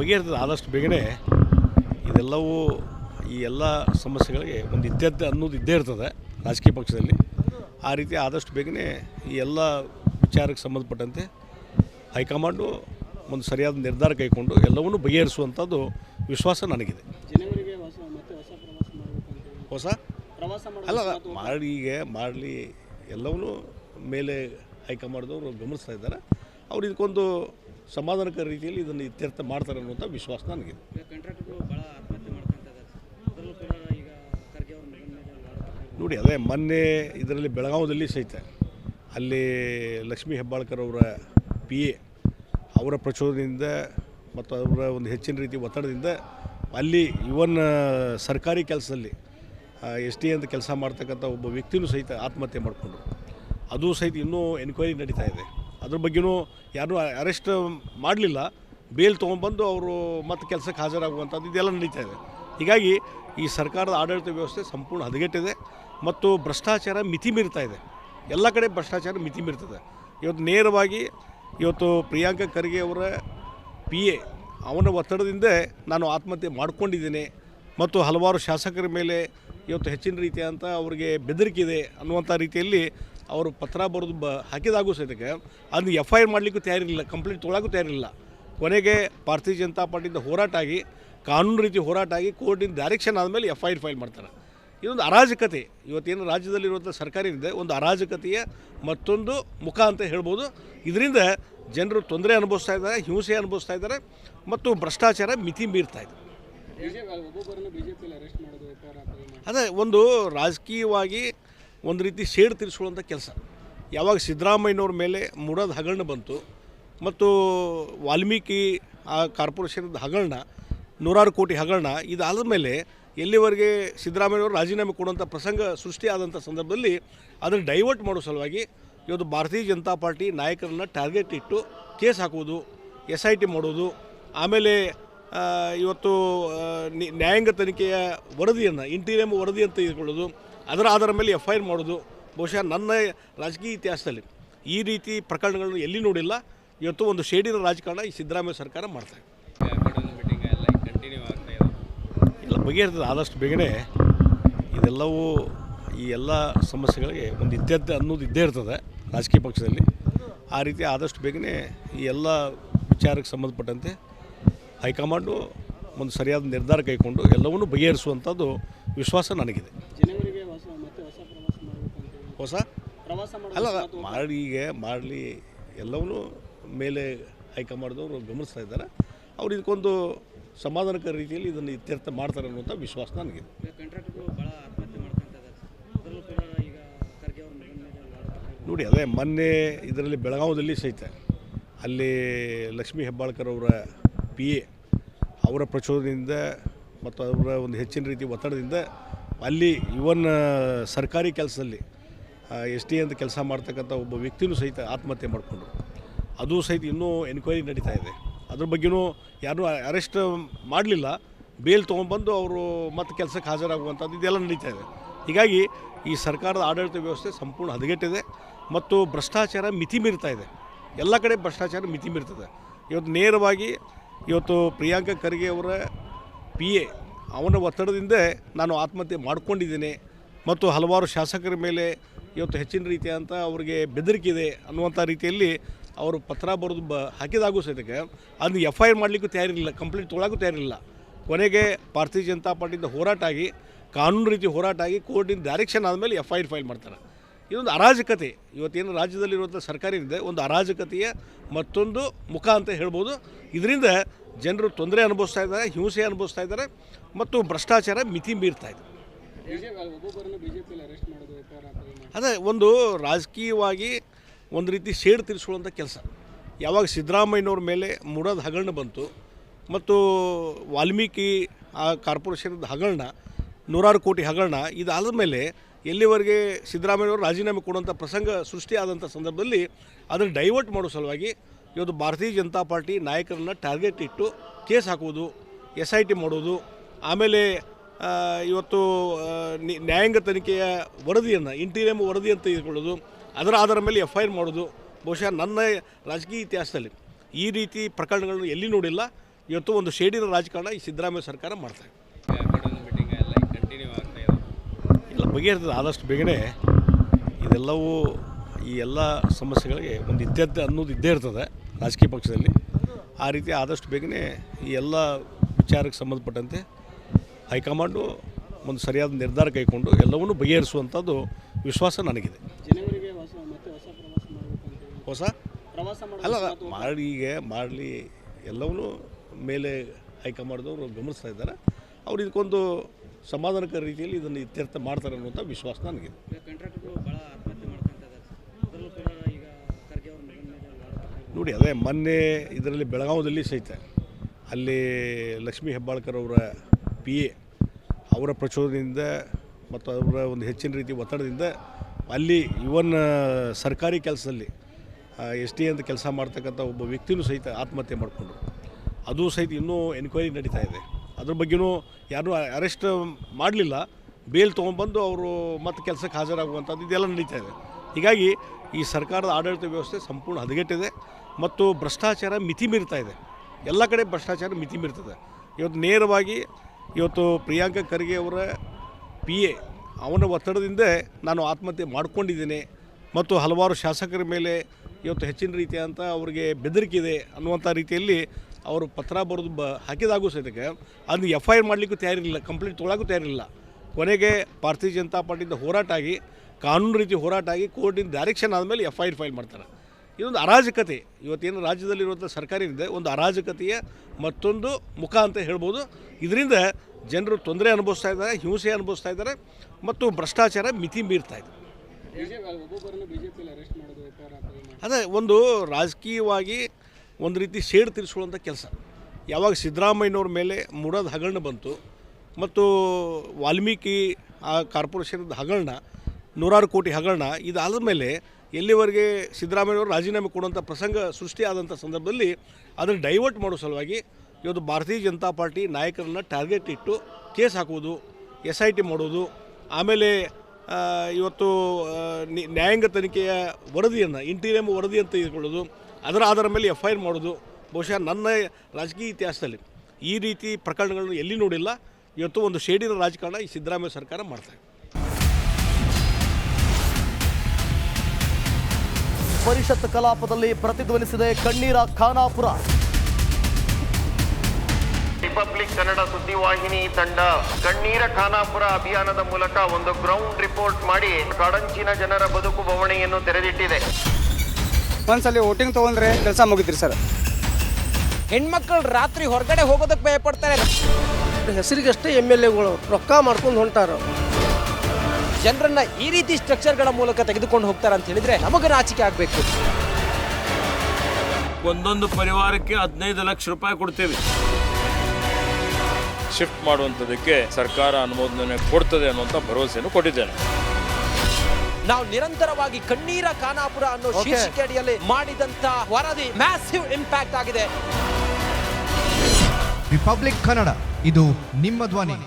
ಬಗೆಹರಿತದೆ ಆದಷ್ಟು ಬೇಗನೆ ಇದೆಲ್ಲವೂ ಈ ಎಲ್ಲ ಸಮಸ್ಯೆಗಳಿಗೆ ಒಂದು ಇದ್ದದ್ದು ಅನ್ನೋದು ಇದ್ದೇ ಇರ್ತದೆ ರಾಜಕೀಯ ಪಕ್ಷದಲ್ಲಿ. ಆ ರೀತಿ ಆದಷ್ಟು ಬೇಗನೆ ಈ ಎಲ್ಲ ವಿಚಾರಕ್ಕೆ ಸಂಬಂಧಪಟ್ಟಂತೆ ಹೈಕಮಾಂಡು ಒಂದು ಸರಿಯಾದ ನಿರ್ಧಾರ ಕೈಗೊಂಡು ಎಲ್ಲವನ್ನೂ ಬಗೆಹರಿಸುವಂಥದ್ದು ವಿಶ್ವಾಸ ನನಗಿದೆ. ಹೊಸ ಅಲ್ಲ ಮಾಡಬೇಕು. ಮಾಡಿ ಈಗ ಮಾಡಲಿ ಎಲ್ಲವನ್ನೂ ಮೇಲೆ ಹೈಕಮಾಂಡ್ದವರು ಗಮನಿಸ್ತಾ ಇದ್ದಾರೆ. ಅವ್ರು ಇದಕ್ಕೊಂದು ಸಮಾಧಾನಕರ ರೀತಿಯಲ್ಲಿ ಇದನ್ನು ಇತ್ಯರ್ಥ ಮಾಡ್ತಾರೆ ಅನ್ನುವಂಥ ವಿಶ್ವಾಸ ನನಗಿದೆ. ನೋಡಿ ಅದೇ ಮೊನ್ನೆ ಇದರಲ್ಲಿ ಬೆಳಗಾವದಲ್ಲಿ ಸಹಿತ ಅಲ್ಲಿ ಲಕ್ಷ್ಮೀ ಹೆಬ್ಬಾಳ್ಕರ್ ಅವರ ಪಿ ಎ ಅವರ ಪ್ರಚೋದನೆಯಿಂದ ಮತ್ತು ಅವರ ಒಂದು ಹೆಚ್ಚಿನ ರೀತಿ ಒತ್ತಡದಿಂದ ಅಲ್ಲಿ ಇವನ್ ಸರ್ಕಾರಿ ಕೆಲಸದಲ್ಲಿ ಎಸ್ ಟಿ ಅಂತ ಕೆಲಸ ಮಾಡ್ತಕ್ಕಂಥ ಒಬ್ಬ ವ್ಯಕ್ತಿನೂ ಸಹಿತ ಆತ್ಮಹತ್ಯೆ ಮಾಡಿಕೊಂಡ್ರು. ಅದು ಸಹಿತ ಇನ್ನೂ ಎನ್ಕ್ವೈರಿ ನಡೀತಾ ಇದೆ. ಅದ್ರ ಬಗ್ಗೆನೂ ಯಾರು ಅರೆಸ್ಟ್ ಮಾಡಲಿಲ್ಲ. ಬೇಲ್ ತೊಗೊಂಡ್ಬಂದು ಅವರು ಮತ್ತೆ ಕೆಲಸಕ್ಕೆ ಹಾಜರಾಗುವಂಥದ್ದು ಇದೆಲ್ಲ ನಡೀತಾ ಇದೆ. ಹೀಗಾಗಿ ಈ ಸರ್ಕಾರದ ಆಡಳಿತ ವ್ಯವಸ್ಥೆ ಸಂಪೂರ್ಣ ಹದಗೆಟ್ಟಿದೆ ಮತ್ತು ಭ್ರಷ್ಟಾಚಾರ ಮಿತಿ ಮೀರ್ತಾ ಇದೆ. ಎಲ್ಲ ಕಡೆ ಭ್ರಷ್ಟಾಚಾರ ಮಿತಿ ಮೀರ್ತದೆ. ಇವತ್ತು ನೇರವಾಗಿ ಇವತ್ತು ಪ್ರಿಯಾಂಕ ಖರ್ಗೆ ಅವರ ಪಿ ಎ ಅವನ ಒತ್ತಡದಿಂದ ನಾನು ಆತ್ಮಹತ್ಯೆ ಮಾಡಿಕೊಂಡಿದ್ದೀನಿ ಮತ್ತು ಹಲವಾರು ಶಾಸಕರ ಮೇಲೆ ಇವತ್ತು ಹೆಚ್ಚಿನ ರೀತಿಯಾದಂಥ ಅವರಿಗೆ ಬೆದರಿಕೆ ಇದೆ ಅನ್ನುವಂಥ ರೀತಿಯಲ್ಲಿ ಅವರು ಪತ್ರ ಬರೆದು ಬ ಹಾಕಿದಾಗೂ ಸಹಿತಕ್ಕೆ ಅದನ್ನು ಎಫ್ ಐ ಆರ್ ಮಾಡಲಿಕ್ಕೂ ತಯಾರಿರಲಿಲ್ಲ ಕಂಪ್ಲೇಂಟ್ ತೊಗೊಳಕ್ಕೂ ತಯಾರಿಲ್ಲ ಕೊನೆಗೆ ಭಾರತೀಯ ಜನತಾ ಪಾರ್ಟಿಯಿಂದ ಹೋರಾಟ ಆಗಿ ಕಾನೂನು ರೀತಿ ಹೋರಾಟ ಆಗಿ ಕೋರ್ಟಿನ ಡೈರೆಕ್ಷನ್ ಆದಮೇಲೆ ಎಫ್ ಐ ಆರ್ ಫೈಲ್ ಮಾಡ್ತಾರೆ. ಇದೊಂದು ಅರಾಜಕತೆ. ಇವತ್ತೇನು ರಾಜ್ಯದಲ್ಲಿರುವಂಥ ಸರ್ಕಾರ ಏನಿದೆ ಒಂದು ಅರಾಜಕತೆಯ ಮತ್ತೊಂದು ಮುಖ ಅಂತ ಹೇಳ್ಬೋದು. ಇದರಿಂದ ಜನರು ತೊಂದರೆ ಅನುಭವಿಸ್ತಾ ಇದ್ದಾರೆ ಹಿಂಸೆ ಅನುಭವಿಸ್ತಾ ಇದ್ದಾರೆ ಮತ್ತು ಭ್ರಷ್ಟಾಚಾರ ಮಿತಿ ಮೀರ್ತಾ ಇದೆ. ಅದೇ ಒಂದು ರಾಜಕೀಯವಾಗಿ ಒಂದು ರೀತಿ ಶೇಡ್ ತೀರಿಸುವಂಥ ಕೆಲಸ. ಯಾವಾಗ ಸಿದ್ದರಾಮಯ್ಯನವ್ರ ಮೇಲೆ ಮುಡದ ಹಗರಣ ಬಂತು ಮತ್ತು ವಾಲ್ಮೀಕಿ ಆ ಕಾರ್ಪೊರೇಷನ್ದ ಹಗರಣ, ನೂರಾರು ಕೋಟಿ ಹಗರಣ, ಇದಾದ ಮೇಲೆ ಎಲ್ಲಿವರೆಗೆ ಸಿದ್ದರಾಮಯ್ಯನವರು ರಾಜೀನಾಮೆ ಕೊಡುವಂಥ ಪ್ರಸಂಗ ಸೃಷ್ಟಿಯಾದಂಥ ಸಂದರ್ಭದಲ್ಲಿ ಅದನ್ನು ಡೈವರ್ಟ್ ಮಾಡೋ ಸಲುವಾಗಿ ಇವತ್ತು ಭಾರತೀಯ ಜನತಾ ಪಾರ್ಟಿ ನಾಯಕರನ್ನು ಟಾರ್ಗೆಟ್ ಇಟ್ಟು ಕೇಸ್ ಹಾಕೋದು ಎಸ್ ಐ ಟಿ ಮಾಡೋದು, ಆಮೇಲೆ ಇವತ್ತು ನ್ಯಾಯಾಂಗ ತನಿಖೆಯ ವರದಿಯನ್ನು ಇಂಟೀರಿಯಮ್ ವರದಿ ಅಂತ ತೆಗೆದುಕೊಳ್ಳೋದು ಅದರ ಆಧಾರ ಮೇಲೆ ಎಫ್ ಐ ಮಾಡೋದು ಬಹುಶಃ ನನ್ನ ರಾಜಕೀಯ ಇತಿಹಾಸದಲ್ಲಿ ಈ ರೀತಿ ಪ್ರಕರಣಗಳನ್ನು ಎಲ್ಲಿ ನೋಡಿಲ್ಲ, ಇವತ್ತು ಒಂದು ಶೇಡಿನ ರಾಜಕಾರಣ ಈ ಸಿದ್ದರಾಮಯ್ಯ ಸರ್ಕಾರ ಮಾಡ್ತಾ ಇದೆ. ಮೀಟಿಂಗ್ ಎಲ್ಲ ಬಗೆಹರಿತದೆ. ಆದಷ್ಟು ಬೇಗನೆ ಇದೆಲ್ಲವೂ ಈ ಎಲ್ಲ ಸಮಸ್ಯೆಗಳಿಗೆ ಒಂದು ಇದ್ದದ್ದು ಅನ್ನೋದು ಇದ್ದೇ ಇರ್ತದೆ ರಾಜಕೀಯ ಪಕ್ಷದಲ್ಲಿ. ಆ ರೀತಿ ಆದಷ್ಟು ಬೇಗನೆ ಈ ಎಲ್ಲ ವಿಚಾರಕ್ಕೆ ಸಂಬಂಧಪಟ್ಟಂತೆ ಹೈಕಮಾಂಡು ಒಂದು ಸರಿಯಾದ ನಿರ್ಧಾರ ಕೈಗೊಂಡು ಎಲ್ಲವನ್ನೂ ಬಗೆಹರಿಸುವಂಥದ್ದು ವಿಶ್ವಾಸ ನನಗಿದೆ ಜನವರಿಗೆ ಹೊಸ ಮತ್ತೆ ಹೊಸ ಪ್ರವಾಸ ಮಾಡಬೇಕಂತ ಹೊಸ? ಪ್ರವಾಸ ಅಲ್ಲ ಮಾಡಬೇಕು ಮಾಡಿ ಈಗ ಮಾಡಲಿ ಎಲ್ಲವನ್ನೂ ಮೇಲೆ ಹೈಕಮಾಂಡ್ದವರು ಗಮನಿಸ್ತಾ ಇದ್ದಾರೆ. ಅವ್ರು ಇದಕ್ಕೊಂದು ಸಮಾಧಾನಕರ ರೀತಿಯಲ್ಲಿ ಇದನ್ನು ಇತ್ಯರ್ಥ ಮಾಡ್ತಾರೆ ಅನ್ನುವಂಥ ವಿಶ್ವಾಸ ಭಾಳ ನೋಡಿ ಅದೇ ಮೊನ್ನೆ ಇದರಲ್ಲಿ ಬೆಳಗಾವದಲ್ಲಿ ಸಹಿತ ಅಲ್ಲಿ ಲಕ್ಷ್ಮೀ ಹೆಬ್ಬಾಳ್ಕರ್ ಅವರ ಪಿ ಎ ಅವರ ಪ್ರಚೋದನೆಯಿಂದ ಮತ್ತು ಅವರ ಒಂದು ಹೆಚ್ಚಿನ ರೀತಿ ಒತ್ತಡದಿಂದ ಅಲ್ಲಿ ಇವನ್ ಸರ್ಕಾರಿ ಕೆಲಸದಲ್ಲಿ ಎಸ್ ಟಿ ಅಂತ ಕೆಲಸ ಮಾಡ್ತಕ್ಕಂಥ ಒಬ್ಬ ವ್ಯಕ್ತಿನೂ ಸಹಿತ ಆತ್ಮಹತ್ಯೆ ಮಾಡಿಕೊಂಡ್ರು. ಅದು ಸಹಿತ ಇನ್ನೂ ಎನ್ಕ್ವೈರಿ ನಡೀತಾ ಇದೆ. ಅದ್ರ ಬಗ್ಗೆನೂ ಯಾರೂ ಅರೆಸ್ಟ್ ಮಾಡಲಿಲ್ಲ. ಬೇಲ್ ತೊಗೊಂಡ್ಬಂದು ಅವರು ಮತ್ತೆ ಕೆಲಸಕ್ಕೆ ಹಾಜರಾಗುವಂಥದ್ದು ಇದೆಲ್ಲ ನಡೀತಾ ಇದೆ. ಹೀಗಾಗಿ ಈ ಸರ್ಕಾರದ ಆಡಳಿತ ವ್ಯವಸ್ಥೆ ಸಂಪೂರ್ಣ ಹದಗೆಟ್ಟಿದೆ ಮತ್ತು ಭ್ರಷ್ಟಾಚಾರ ಮಿತಿ ಮೀರ್ತಾ ಇದೆ. ಎಲ್ಲ ಕಡೆ ಭ್ರಷ್ಟಾಚಾರ ಮಿತಿ ಮೀರ್ತದೆ. ಇವತ್ತು ನೇರವಾಗಿ ಇವತ್ತು ಪ್ರಿಯಾಂಕ ಖರ್ಗೆ ಅವರ ಪಿ ಎ ಅವನ ಒತ್ತಡದಿಂದ ನಾನು ಆತ್ಮಹತ್ಯೆ ಮಾಡಿಕೊಂಡಿದ್ದೀನಿ ಮತ್ತು ಹಲವಾರು ಶಾಸಕರ ಮೇಲೆ ಇವತ್ತು ಹೆಚ್ಚಿನ ರೀತಿಯಾದಂಥ ಅವರಿಗೆ ಬೆದರಿಕೆ ಇದೆ ಅನ್ನುವಂಥ ರೀತಿಯಲ್ಲಿ ಅವರು ಪತ್ರ ಬರೆದು ಬ ಹಾಕಿದಾಗೂ ಸಹಿತಕ್ಕೆ ಅದನ್ನು ಎಫ್ ಐ ಆರ್ ಮಾಡಲಿಕ್ಕೂ ತಯಾರಿರಲಿಲ್ಲ ಕಂಪ್ಲೇಂಟ್ ತೊಗೊಳಕ್ಕೂ ತಯಾರಿಲ್ಲ ಕೊನೆಗೆ ಭಾರತೀಯ ಜನತಾ ಪಾರ್ಟಿಯಿಂದ ಹೋರಾಟ ಆಗಿ, ಕಾನೂನು ರೀತಿ ಹೋರಾಟ ಆಗಿ ಕೋರ್ಟಿನ ಡೈರೆಕ್ಷನ್ ಆದಮೇಲೆ ಎಫ್ ಐ ಆರ್ ಫೈಲ್ ಮಾಡ್ತಾರೆ. ಇದೊಂದು ಅರಾಜಕತೆ. ಇವತ್ತೇನು ರಾಜ್ಯದಲ್ಲಿರುವಂಥ ಸರ್ಕಾರ ಇದೆ ಒಂದು ಅರಾಜಕತೆಯ ಮತ್ತೊಂದು ಮುಖ ಅಂತ ಹೇಳ್ಬೋದು. ಇದರಿಂದ ಜನರು ತೊಂದರೆ ಅನುಭವಿಸ್ತಾ ಇದ್ದಾರೆ, ಹಿಂಸೆ ಅನುಭವಿಸ್ತಾ ಇದ್ದಾರೆ, ಮತ್ತು ಭ್ರಷ್ಟಾಚಾರ ಮಿತಿ ಮೀರ್ತಾ ಇದೆ. ಅದೇ, ಒಂದು ರಾಜಕೀಯವಾಗಿ ಒಂದು ರೀತಿ ಸೇಡು ತೀರಿಸುವಂಥ ಕೆಲಸ. ಯಾವಾಗ ಸಿದ್ದರಾಮಯ್ಯನವ್ರ ಮೇಲೆ ಮುಡದ ಹಗರಣ ಬಂತು ಮತ್ತು ವಾಲ್ಮೀಕಿ, ಆ ಕಾರ್ಪೊರೇಷನ್ದು ಹಗರಣ, ನೂರಾರು ಕೋಟಿ ಹಗರಣ, ಇದಾದ ಮೇಲೆ ಎಲ್ಲಿವರೆಗೆ ಸಿದ್ದರಾಮಯ್ಯನವರು ರಾಜೀನಾಮೆ ಕೊಡುವಂಥ ಪ್ರಸಂಗ ಸೃಷ್ಟಿಯಾದಂಥ ಸಂದರ್ಭದಲ್ಲಿ ಅದನ್ನು ಡೈವರ್ಟ್ ಮಾಡೋ ಸಲುವಾಗಿ ಇವತ್ತು ಭಾರತೀಯ ಜನತಾ ಪಾರ್ಟಿ ನಾಯಕರನ್ನು ಟಾರ್ಗೆಟ್ ಇಟ್ಟು ಕೇಸ್ ಹಾಕೋದು ಎಸ್ ಐ ಟಿ ಮಾಡೋದು, ಆಮೇಲೆ ಇವತ್ತು ನ್ಯಾಯಾಂಗ ತನಿಖೆಯ ವರದಿಯನ್ನು ಇಂಟೀರಿಯಮ್ ವರದಿ ಅಂತ ತೆಗೆದುಕೊಳ್ಳೋದು ಅದರ ಆಧಾರ ಮೇಲೆ ಎಫ್ ಐ ಆರ್ ಮಾಡೋದು, ಬಹುಶಃ ನನ್ನ ರಾಜಕೀಯ ಇತಿಹಾಸದಲ್ಲಿ ಈ ರೀತಿ ಪ್ರಕರಣಗಳನ್ನು ಎಲ್ಲಿ ನೋಡಿಲ್ಲ, ಇವತ್ತು ಒಂದು ಶೇಡಿನ ರಾಜಕಾರಣ ಈ ಸಿದ್ದರಾಮಯ್ಯ ಸರ್ಕಾರ ಮಾಡ್ತಾರೆ ಇಲ್ಲ, ಬಗೆಹರ್ತದೆ, ಆದಷ್ಟು ಬೇಗನೆ ಇದೆಲ್ಲವೂ ಈ ಎಲ್ಲ ಸಮಸ್ಯೆಗಳಿಗೆ ಒಂದು ಇತ್ಯರ್ಥ ಅನ್ನೋದು ಇದ್ದೇ ಇರ್ತದೆ ರಾಜಕೀಯ ಪಕ್ಷದಲ್ಲಿ. ಆ ರೀತಿ ಆದಷ್ಟು ಬೇಗನೆ ಈ ಎಲ್ಲ ವಿಚಾರಕ್ಕೆ ಸಂಬಂಧಪಟ್ಟಂತೆ ಹೈಕಮಾಂಡು ಒಂದು ಸರಿಯಾದ ನಿರ್ಧಾರ ಕೈಗೊಂಡು ಎಲ್ಲವನ್ನೂ ಬಗೆಹರಿಸುವಂಥದ್ದು ವಿಶ್ವಾಸ ನನಗಿದೆ. ಹೊಸ ಅಲ್ಲ ಮಾಡಬೇಕು ಮಾಡಿ ಈಗ ಮಾಡಲಿ ಎಲ್ಲವನ್ನೂ ಮೇಲೆ ಹೈಕಮಾಂಡ್ದವರು ಗಮನಿಸ್ತಾ ಇದ್ದಾರೆ. ಅವ್ರು ಇದಕ್ಕೊಂದು ಸಮಾಧಾನಕರ ರೀತಿಯಲ್ಲಿ ಇದನ್ನು ಇತ್ಯರ್ಥ ಮಾಡ್ತಾರೆ ಅನ್ನುವಂಥ ವಿಶ್ವಾಸ ನನಗಿದೆ. ನೋಡಿ ಅದೇ ಮೊನ್ನೆ ಇದರಲ್ಲಿ ಬೆಳಗಾವದಲ್ಲಿ ಸಹಿತ ಅಲ್ಲಿ ಲಕ್ಷ್ಮೀ ಹೆಬ್ಬಾಳ್ಕರ್ ಅವರ ಪಿ ಎ ಅವರ ಪ್ರಚೋದನೆಯಿಂದ ಮತ್ತು ಅವರ ಒಂದು ಹೆಚ್ಚಿನ ರೀತಿ ಒತ್ತಡದಿಂದ ಅಲ್ಲಿ ಇವನ್ ಸರ್ಕಾರಿ ಕೆಲಸದಲ್ಲಿ ಎಸ್ ಟಿ ಅಂತ ಕೆಲಸ ಮಾಡ್ತಕ್ಕಂಥ ಒಬ್ಬ ವ್ಯಕ್ತಿನೂ ಸಹಿತ ಆತ್ಮಹತ್ಯೆ ಮಾಡಿಕೊಂಡ್ರು. ಅದು ಸಹಿತ ಇನ್ನೂ ಎನ್ಕ್ವೈರಿ ನಡೀತಾ ಇದೆ. ಅದ್ರ ಬಗ್ಗೆನೂ ಯಾರೂ ಅರೆಸ್ಟ್ ಮಾಡಲಿಲ್ಲ. ಬೇಲ್ ತೊಗೊಂಡ್ಬಂದು ಅವರು ಮತ್ತೆ ಕೆಲಸಕ್ಕೆ ಹಾಜರಾಗುವಂಥದ್ದು ಇದೆಲ್ಲ ನಡೀತಾ ಇದೆ. ಹೀಗಾಗಿ ಈ ಸರ್ಕಾರದ ಆಡಳಿತ ವ್ಯವಸ್ಥೆ ಸಂಪೂರ್ಣ ಹದಗೆಟ್ಟಿದೆ ಮತ್ತು ಭ್ರಷ್ಟಾಚಾರ ಮಿತಿ ಮೀರ್ತಾ ಇದೆ. ಎಲ್ಲ ಕಡೆ ಭ್ರಷ್ಟಾಚಾರ ಮಿತಿ ಮೀರ್ತದೆ ಇವತ್ತು ನೇರವಾಗಿ ಇವತ್ತು ಪ್ರಿಯಾಂಕ ಖರ್ಗೆ ಅವರ ಪಿ ಎ ಅವನ ಒತ್ತಡದಿಂದ ನಾನು ಆತ್ಮಹತ್ಯೆ ಮಾಡಿಕೊಂಡಿದ್ದೀನಿ ಮತ್ತು ಹಲವಾರು ಶಾಸಕರ ಮೇಲೆ ಇವತ್ತು ಹೆಚ್ಚಿನ ರೀತಿಯಾದಂಥ ಅವರಿಗೆ ಇದೆ ಅನ್ನುವಂಥ ರೀತಿಯಲ್ಲಿ ಅವರು ಪತ್ರ ಬರೆದು ಬ ಹಾಕಿದಾಗೂ ಸಹಿತಕ್ಕೆ ಅದನ್ನ ಎಫ್ ಐ ಆರ್ ಮಾಡಲಿಕ್ಕೂ ತಯಾರಿರಲಿಲ್ಲ ಕಂಪ್ಲೇಂಟ್ ತೊಗೊಳಕ್ಕೂ ತಯಾರಿಲ್ಲ ಕೊನೆಗೆ ಭಾರತೀಯ ಜನತಾ ಪಾರ್ಟಿಯಿಂದ ಹೋರಾಟ ಆಗಿ, ಕಾನೂನು ರೀತಿ ಹೋರಾಟ ಆಗಿ ಕೋರ್ಟಿನ ಡೈರೆಕ್ಷನ್ ಆದಮೇಲೆ ಎಫ್ ಐ ಆರ್ ಫೈಲ್ ಮಾಡ್ತಾರೆ. ಇದೊಂದು ಅರಾಜಕತೆ. ಇವತ್ತೇನು ರಾಜ್ಯದಲ್ಲಿರುವಂಥ ಸರ್ಕಾರ ಏನಿದೆ ಒಂದು ಅರಾಜಕತೆಯ ಮತ್ತೊಂದು ಮುಖ ಅಂತ ಹೇಳ್ಬೋದು. ಇದರಿಂದ ಜನರು ತೊಂದರೆ ಅನುಭವಿಸ್ತಾ ಇದ್ದಾರೆ ಹಿಂಸೆ ಅನುಭವಿಸ್ತಾ ಇದ್ದಾರೆ ಮತ್ತು ಭ್ರಷ್ಟಾಚಾರ ಮಿತಿ ಮೀರ್ತಾ ಇದೆ. ಅದೇ ಒಂದು ರಾಜಕೀಯವಾಗಿ ಒಂದು ರೀತಿ ಸೇಡ್ ತೀರಿಸುವಂಥ ಕೆಲಸ. ಯಾವಾಗ ಸಿದ್ದರಾಮಯ್ಯನವ್ರ ಮೇಲೆ ಮೂಡೋದು ಹಗರಣ ಬಂತು ಮತ್ತು ವಾಲ್ಮೀಕಿ ಆ ಕಾರ್ಪೊರೇಷನ್ದ ಹಗರಣ ನೂರಾರು ಕೋಟಿ ಹಗರಣ ಇದಾದ ಮೇಲೆ ಎಲ್ಲಿವರೆಗೆ ಸಿದ್ದರಾಮಯ್ಯವರು ರಾಜೀನಾಮೆ ಕೊಡುವಂಥ ಪ್ರಸಂಗ ಸೃಷ್ಟಿಯಾದಂಥ ಸಂದರ್ಭದಲ್ಲಿ ಅದನ್ನು ಡೈವರ್ಟ್ ಮಾಡೋ ಸಲುವಾಗಿ ಇವತ್ತು ಭಾರತೀಯ ಜನತಾ ಪಾರ್ಟಿ ನಾಯಕರನ್ನು ಟಾರ್ಗೆಟ್ ಇಟ್ಟು ಕೇಸ್ ಹಾಕುವುದು ಎಸ್ ಐ ಟಿ ಮಾಡೋದು, ಆಮೇಲೆ ಇವತ್ತು ನ್ಯಾಯಾಂಗ ತನಿಖೆಯ ವರದಿಯನ್ನು ಇಂಟೀರಿಯಮ್ ಅಂತ ತೆಗೆದುಕೊಳ್ಳೋದು ಅದರ ಆಧಾರ ಮೇಲೆ ಎಫ್ ಐ ಮಾಡೋದು, ಬಹುಶಃ ನನ್ನ ರಾಜಕೀಯ ಇತಿಹಾಸದಲ್ಲಿ ಈ ರೀತಿ ಪ್ರಕರಣಗಳನ್ನು ಎಲ್ಲಿ ನೋಡಿಲ್ಲ, ಇವತ್ತು ಒಂದು ಶೇಡಿನ ರಾಜಕಾರಣ ಈ ಸಿದ್ದರಾಮಯ್ಯ ಸರ್ಕಾರ ಮಾಡ್ತಾ ಪರಿಷತ್ ಕಲಾಪದಲ್ಲಿ ಪ್ರತಿಧ್ವನಿಸಿದೆ ಕಣ್ಣೀರ ಖಾನಾಪುರ. ರಿಪಬ್ಲಿಕ್ ಕನ್ನಡ ಸುದ್ದಿವಾಹಿನಿ ತಂಡ ಕಣ್ಣೀರ ಖಾನಾಪುರ ಅಭಿಯಾನದ ಮೂಲಕ ಒಂದು ಗ್ರೌಂಡ್ ರಿಪೋರ್ಟ್ ಮಾಡಿ ಕಡಂಚಿನ ಜನರ ಬದುಕು ಬವಣೆಯನ್ನು ತೆರೆದಿಟ್ಟಿದೆ. ಒಂದ್ಸಲಿ ವೋಟಿಂಗ್ ತಗೊಂಡ್ರೆ ಕೆಲಸ ಮುಗಿದ್ರಿ ಸರ್. ಹೆಣ್ಮಕ್ಳು ರಾತ್ರಿ ಹೊರಗಡೆ ಹೋಗೋದಕ್ಕೆ ಭಯಪಡ್ತಾರೆ. ಹೆಸರಿಗಷ್ಟೇ ಎಂ ಎಲ್ ಎಗಳು ರೊಕ್ಕ ಮಾಡ್ಕೊಂಡು ಹೊಂಟಾರ. ಜನರನ್ನ ಈ ರೀತಿ ಸ್ಟ್ರಕ್ಚರ್ಗಳ ಮೂಲಕ ತೆಗೆದುಕೊಂಡು ಹೋಗ್ತಾರೆ ಅಂತ ಹೇಳಿದ್ರೆ ನಮಗೆ ನಾಚಿಕೆ ಆಗಬೇಕು. ಒಂದೊಂದು ಪರಿವಾರಕ್ಕೆ ಹದಿನೈದು ಲಕ್ಷ ರೂಪಾಯಿ ಕೊಡ್ತೇವೆ. ಶಿಫ್ಟ್ ಮಾಡುವಂಥದಕ್ಕೆ ಸರ್ಕಾರ ಅನುಮೋದನೆ ಕೊಡ್ತದೆ ಅನ್ನುವಂಥ ಭರವಸೆಯನ್ನು ಕೊಟ್ಟಿದ್ದೇನೆ. ನಾವು ನಿರಂತರವಾಗಿ ಕಣ್ಣೀರ ಖಾನಾಪುರ ಅನ್ನೋ ಶೀರ್ಷಿಕೆ ಅಡಿಯಲ್ಲಿ ಮಾಡಿದಂತ ವರದಿ ಮ್ಯಾಸಿವ್ ಇಂಪ್ಯಾಕ್ಟ್ ಆಗಿದೆ. ರಿಪಬ್ಲಿಕ್ ಕನ್ನಡ ಇದು ನಿಮ್ಮ ಧ್ವನಿ.